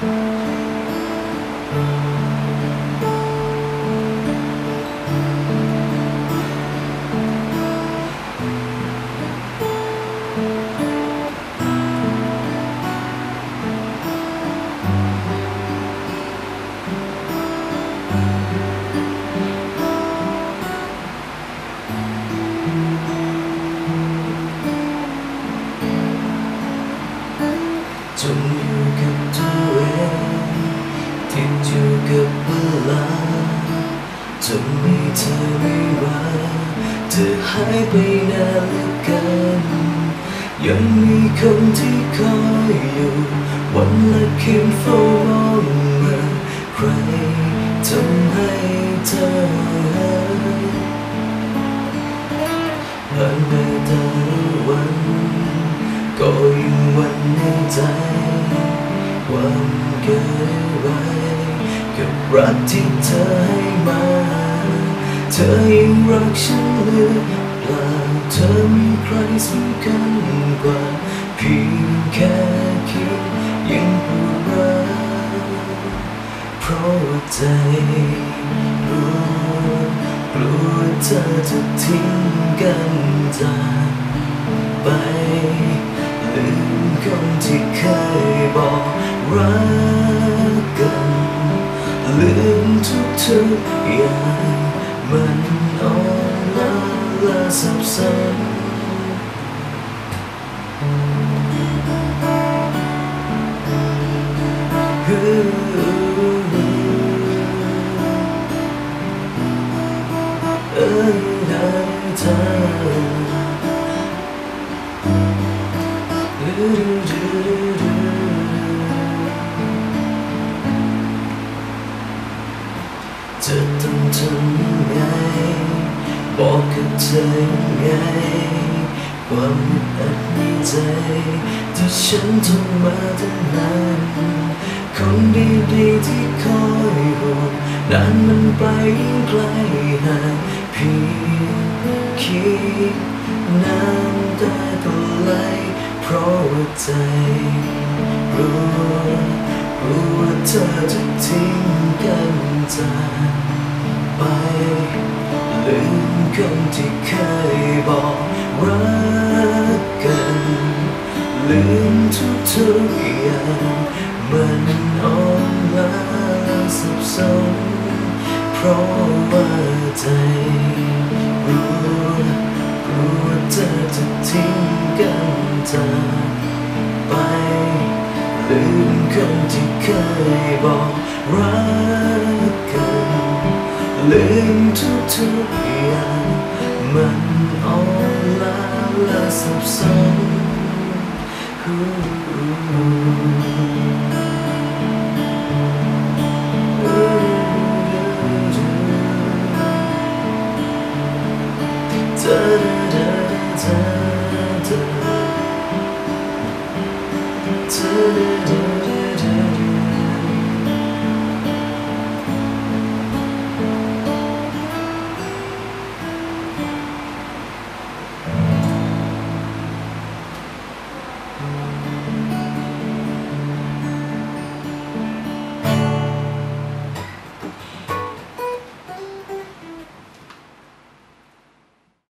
จน อยู่กับเวลาจนมีเธอไม่ว่าเธอหายไปนานเหลือเกินยังมีคนที่คอยอยู่ วันละคืนเฝ้ามอมาใครทำให้เธอหายผ่านไปแต่ละวัน ก็ยังหวันในใจวันเกิดไว้ กับรักที่เธอให้มา เธอยังรักฉันหรือเปล่าเธอมีใครสำคัญกว่าเพียงแค่คิดยังปวดร้าวเพราะใจรู้กลัวเธอจะทิ้งกันจากไปลืมคำที่เคยบอกรัก ลืมทุกทุกอย่างมันอ่อนล้าและสับสนเอ้ยได้เธ จะต้องทำยังไง บอกกับเธอยังไง ความอึดอัดในใจที่ฉันทนมาตั้งนานคนดีๆที่คอยห่วงนานมันไปยิ่งไกลห่างเพียงคิดน้ำตาก็ไหลเพราะว่าใจรู้รู้ว่าเธอจะทิ้ง จากไปลืมคำที่เคยบอกรักกัน ลืมทุกๆอย่างมันอ่อนล้าสับสนเพราะว่าใจรู้รู้ว่าเธอจะทิ้งกันจากไปลืมคำที่เคยบอกรัก ลืมทุกทุกอย่างมันอ่อนล้าและสับสนเธอเธอเธอ